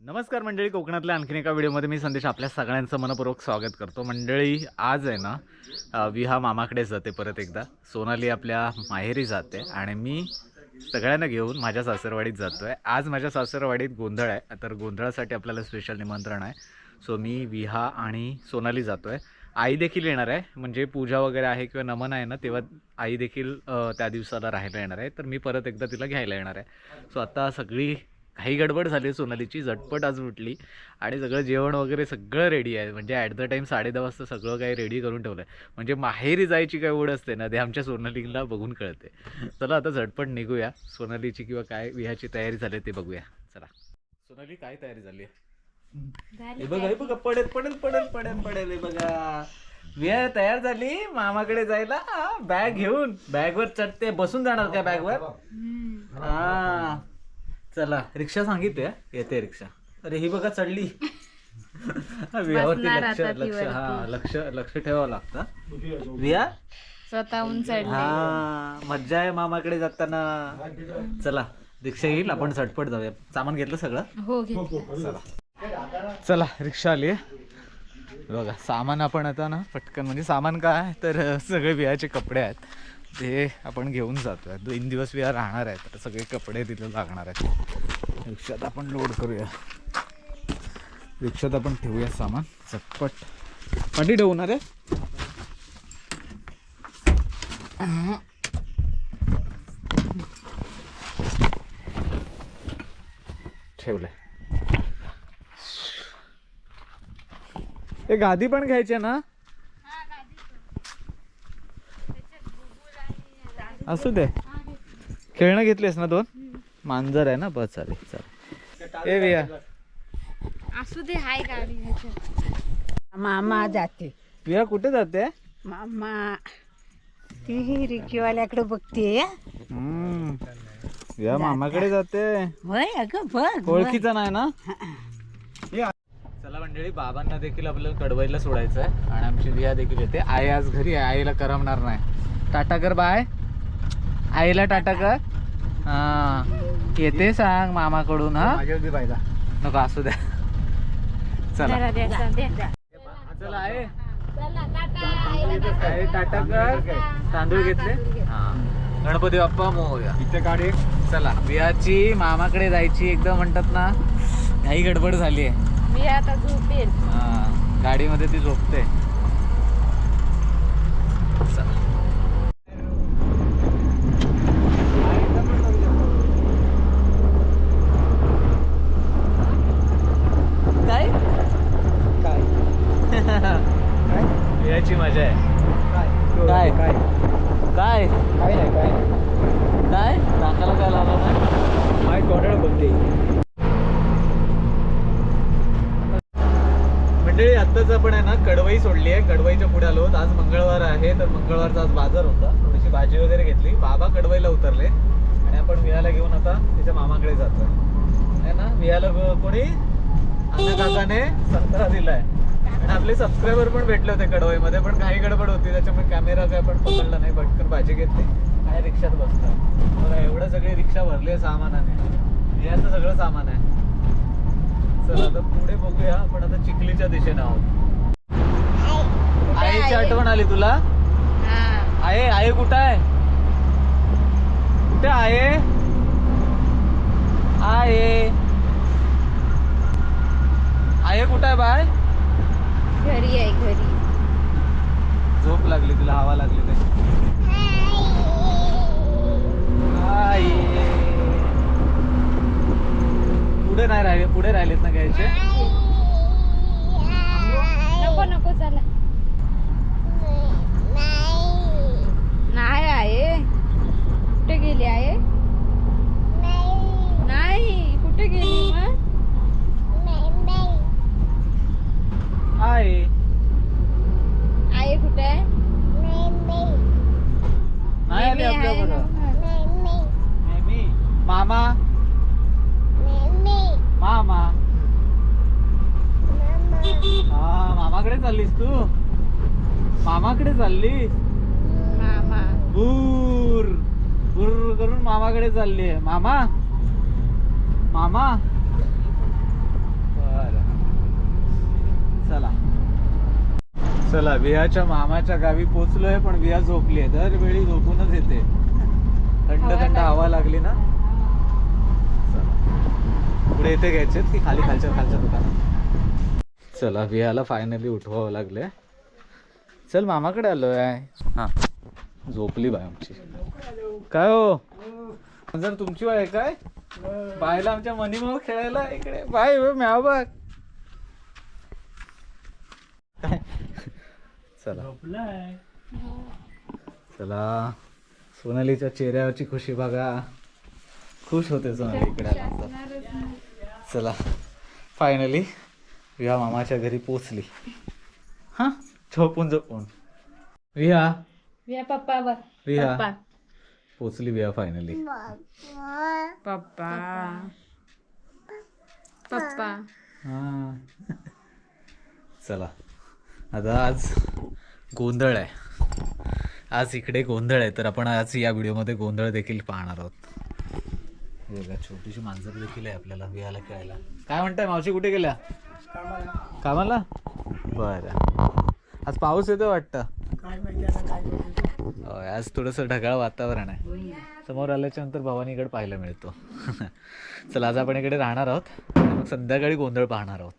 नमस्कार मंडळी कोकणातल्या आणखीन एका व्हिडिओमध्ये मी संदेश आपल्या सगळ्यांचं मनपूर्वक स्वागत करतो. मंडळी आज आहे ना विहा मामाकडे जाते परत एकदा. सोनाली आपल्या माहेरी जाते आणि मी सगळ्यांना घेऊन माझ्या सासरवाडीत जातो आहे आज माझ्या सासरवाडीत गोंधळ आहे. तर गोंधळासाठी आपल्याला स्पेशल निमंत्रण आहे. सो मी विहा आणि सोनाली जातो आहे आई देखील येणार आहे. म्हणजे पूजा वगैरे आहे किंवा नमन आहे ना तेव्हा आई देखील त्या दिवसाला राहायला येणार आहे. तर मी परत एकदा तिला घ्यायला येणार आहे. सो आता सगळी काही गडबड झाली सोनालीची झटपट आज उठली आणि सगळं जेवण वगैरे सगळं रेडी आहे. म्हणजे ॲट द टाईम साडे दहा वाजता सगळं काही रेडी करून ठेवलं आहे म्हणजे माहेरी जायची काय ओढ असते ना ते आमच्या सोनालीला बघून कळते. चला आता झटपट निघूया. सोनालीची किंवा काय विहाची तयारी झाली ते बघूया. चला. सोनाली काय तयारी झाली आहे? हे बघा हे बघा पडेल पडेल पडेल पडेल पडेल हे बघा. विहार तयार झाली मामाकडे जायला. बॅग घेऊन. बॅगवर चढते. बसून जाणार काय बॅगवर? हा. चला. रिक्षा सांगितली येते रिक्षा. अरे ही बघा चढली. बसणार लक्ष आता ती लक्ष वरती. हा लक्ष लक्ष ठेवावं लागतं. स्वतःहून चढले. हा मज्जा आहे मामाकडे जाताना. चला रिक्षा येईल आपण झटपट जाऊया. सामान घेतलं सगळं? हो घेतलं. चला. चला रिक्षा आली बघा सामान आपण आता ना पटकन म्हणजे सामान काय तर सगळे वियाचे कपडे आहेत. ते आपण घेऊन जातो आहे दोन दिवस वेळा राहणार आहेत. तर सगळे कपडे तिथे लागणार आहेत. रिक्षात आपण लोड करूया. रिक्षात आपण ठेवूया सामान. चटपट पाठी ठेवणार आहे ठेवलं हे गादी पण घ्यायचे ना? असू दे. खेळणं घेतलेस ना दोन? मांजर आहे ना बस चालेल चालेल ए विया असू दे हाय गाडी. मामा जाते. विया कुठे जाते? मामा ती रिक्षेवाल्याकडे बघते हम्म. विया मामाकडे जाते. होय अगं बघ ओळखीचा नाही ना? चला मंडळी बाबांना देखील आपल्याला कडवाईला सोडायचं आहे आणि आमची विया देखील येते. आई आज घरी आहे आईला करमणार नाही. टाटा कर बाय. आईला टाटा कर. हा. येते सांग मामाकडून हा? नको असू द्या. चला. जरा द्या, द्या. चला आहे आहे, टाटा. कर. तांदूळ घेतले? हा गणपती बाप्पा मोर्या. इथे गाडी चला. वियाची मामाकडे जायची एकदम म्हणतात ना काही गडबड झाली आहे मी आता झोपेल हा, गाडीमध्ये ती झोपते. चला. काय काय याची मजा आहे. काय? काय? काय? काय? नाही काय काय? नाकाला काय लावलं नाही माय बोलते. मंडळी आत्ताच आपण आहे ना कडवई सोडली आहे. कडवईच्या पुढे आलो आज मंगळवार आहे तर मंगळवारचा आज बाजार होता. थोडीशी भाजी वगैरे घेतली. बाबा कडवईला उतरले. आणि आपण वियाला घेऊन आता त्याच्या मामाकडे जातोय. आहे ना? वियाला ग- कोणी? अण्णा काकाने संत्रा दिलाय. आपले सबस्क्रायबर पण भेटले होते कडवईमध्ये पण काही गडबड होती त्याच्यामुळे कॅमेरा काय पण पकडला नाही पटकन भाजी घेतली. आणि रिक्षात बसला. बघा एवढं सगळी रिक्षा भरली आहे सामानाने वियाचं सगळं सामान आहे. चला आता पुढे बघूया आपण आता चिखलीच्या दिशेने आहोत. आईची आठवण आली तुला? हा. आहे आहे कुठं आहे? कुठे आहे? आहे. आहे कुठं आहे बाय घरी आहे घरी. झोप लागली तुला हवा लागली नाही. पुढे नाही राहिले पुढे राहिलेत ना घ्यायचे? नको नको चला नाही आहे कुठे गेली आहे नाही कुठे गेली मग आहे. आहे कुठे नाही आली. नेहमी मामा. मामा? मामाकडे चाललीस तू? मामाकडे चाललीस? मामा. बूर बूर करून मामाकडे चालली आहे मामा? मामा? बर. चला. चला विहाच्या मामाच्या गावी पोचलोय पण विहा झोपली आहे दरवेळी झोपूनच येते. थंड थंड हवा लागली. ना? चला. पुढे इथे घ्यायचे की खाली खालच्या खालच्या दुकानात? चला विहाला फायनली उठवावं लागले चल मामाकडे आलोय. हा. झोपली बाय आमची. काय हो? जर तुमची बाय काय? बायला आमच्या मनीभाऊ खेळायला इकडे. बाय म्याव बघ चला. चला. सोनालीच्या चेहऱ्यावरची खुशी बघा. खुश होते सोनाली इकडे आल्यानंतर चला. फायनली विहा मामाच्या घरी पोचली हा? झोपून झोपून. विहा. विया पप्पा विहा. पप्पा. पोचली विहा फायनली पप्पा. पप्पा. हा. चला. आता आज गोंधळ आहे. आज इकडे गोंधळ आहे तर आपण आज या व्हिडिओमध्ये गोंधळ देखील पाहणार आहोत. छोटीशी मांजर देखील आहे आपल्याला विहाला खेळायला. काय म्हणताय मावशी कुठे गेल्या? कामाला? बरं. आज पाऊस येतो वाटतं. आज थोडंसं ढगाळ वातावरण आहे. समोर आल्याच्यानंतर भवानीकडे पाहायला मिळतो. चला आज आपण इकडे राहणार आहोत. मग संध्याकाळी गोंधळ पाहणार आहोत.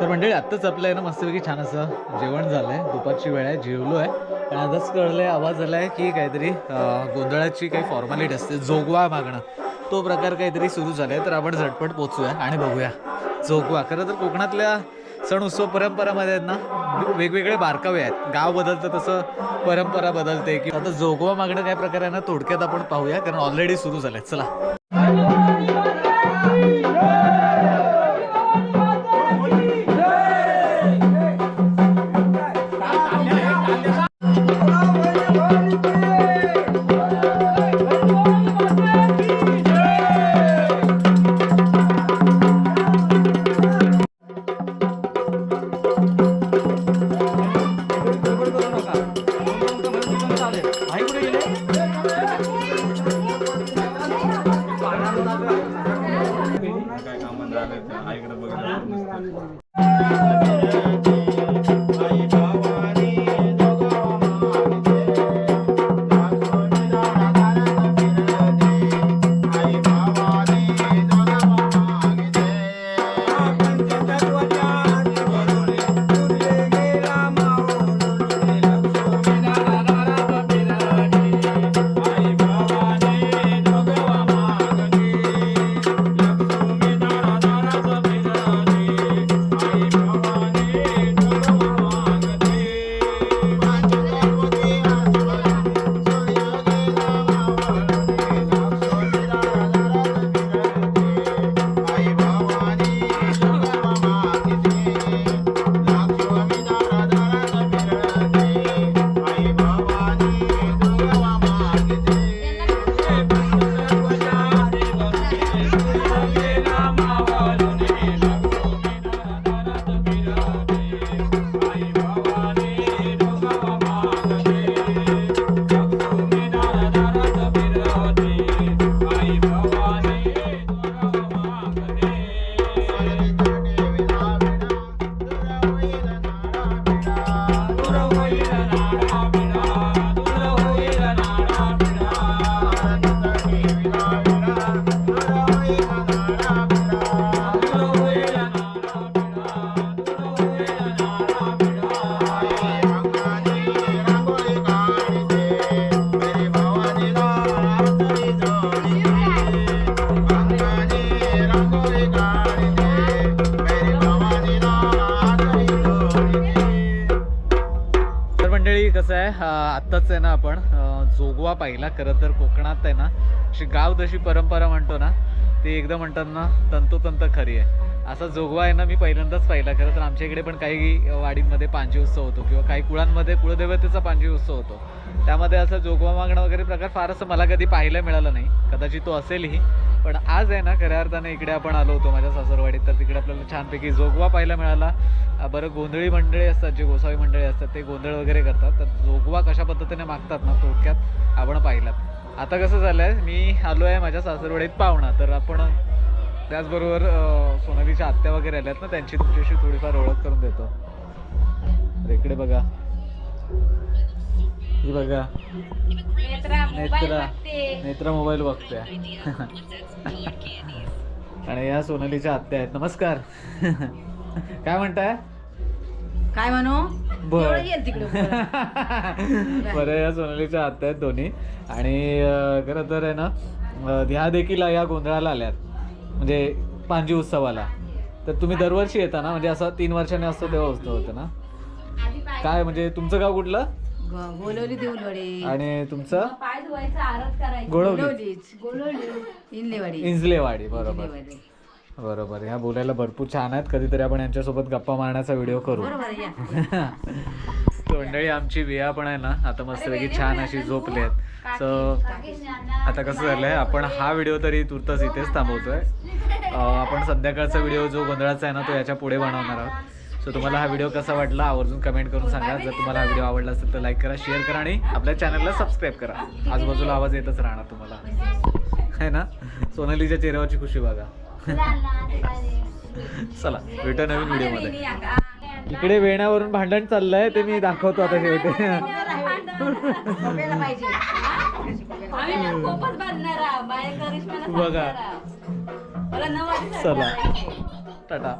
तर मंडळी आत्ताच आपलं आहे ना मस्तपैकी छान असं जेवण झालं आहे दुपारची वेळ आहे जेवलो आहे. आणि आताच कळलं आहे आवाज आला आहे की काहीतरी गोंधळाची काही फॉर्मॅलिटी असते. जोगवा मागणं. तो प्रकार काहीतरी सुरू झाला आहे तर आपण झटपट पोचूया आणि बघूया. जोगवा. खरं तर कोकणातल्या सण उत्सव परंपरामध्ये आहेत ना वेगवेगळे बारकावे आहेत. गाव बदलतं तसं परंपरा बदलते. की आता जोगवा मागणं काय प्रकार आहे ना थोडक्यात आपण पाहूया कारण ऑलरेडी सुरू झालंय चला. तर मंडळी कसं आहे? आत्ताच आहे ना आपण जोगवा पाहिला खरं तर कोकणात आहे ना. अशी गाव जशी परंपरा म्हणतो ना ती एकदम म्हणतात ना तंतोतंत खरी आहे. असा जोगवा आहे ना मी पहिल्यांदाच पाहिला. खरं तर आमच्या इकडे पण काही वाडींमध्ये पांजी उत्सव होतो किंवा काही कुळांमध्ये कुळदेवतेचा पांजी उत्सव होतो. त्यामध्ये असं जोगवा मागणं वगैरे प्रकार फार असं मला कधी पाहायला मिळालं नाही. कदाचित तो असेलही. पण आज आहे ना खऱ्या अर्थाने इकडे आपण आलो होतो माझ्या सासरवाडीत. तर तिकडे आपल्याला छानपैकी जोगवा पाहायला मिळाला. बरं गोंधळी मंडळी असतात जे गोसावी मंडळी असतात ते गोंधळ वगैरे करतात. तर जोगवा कशा पद्धतीने मागतात ना थोडक्यात आपण पाहिलात आता कसं झालं आहे मी आलो आहे माझ्या सासरवाडीत पाहुणा. तर आपण त्याचबरोबर सोनालीच्या आत्या वगैरे आल्यात ना त्यांची तुमच्याशी थोडीफार ओळख करून देतो. इकडे बघा. ही बघा. नेत्रा नेत्रा. मोबाईल बघते. आणि या सोनालीच्या आत्या आहेत. नमस्कार. काय म्हणताय? काय म्हणू? बर. तिकडे बरं या सोनालीच्या आत्या आहेत दोन्ही. आणि खरं तर आहे ना ह्या देखील या गोंधळाला आल्यात. म्हणजे पांजी उत्सवाला. तर तुम्ही दरवर्षी येता ना? म्हणजे असं तीन वर्षाने असतो तेव्हा उत्सव होतं ना? काय म्हणजे तुमचं गाव कुठलं? देऊलवाडी आणि तुमचं? पाय धुवायचा आरत करायची. गोळवली इंजलेवाडी बरोबर. बरोबर ह्या बोलायला भरपूर छान आहेत. कधीतरी आपण यांच्यासोबत गप्पा मारण्याचा व्हिडिओ करू. बरोबर या. तर मंडळी आमची विया पण आहे ना आता मस्तपैकी छान अशी झोपली आहेत. सो आता कसं झालंय आपण हा व्हिडिओ तरी तुर्तच इथेच थांबवतोय. अं, आपण संध्याकाळचा व्हिडिओ जो गोंधळाचा आहे ना तो याच्यापुढे बनवणार आहोत. सो तुम्हाला हा व्हिडिओ कसा वाटला आवर्जून कमेंट करून सांगा. जर तुम्हाला हा व्हिडिओ आवडला असेल तर लाईक करा शेअर करा आणि आपल्या चॅनलला सबस्क्राईब करा. आजूबाजूला आवाज येतच राहणार तुम्हाला. है ना? सोनालीच्या चेहऱ्यावरची खुशी बघा. चला भेटू नवीन व्हिडिओमध्ये इकडे वेण्यावरून भांडण चाललंय ते मी दाखवतो आता शेवटी. बघा. चला. टाटा.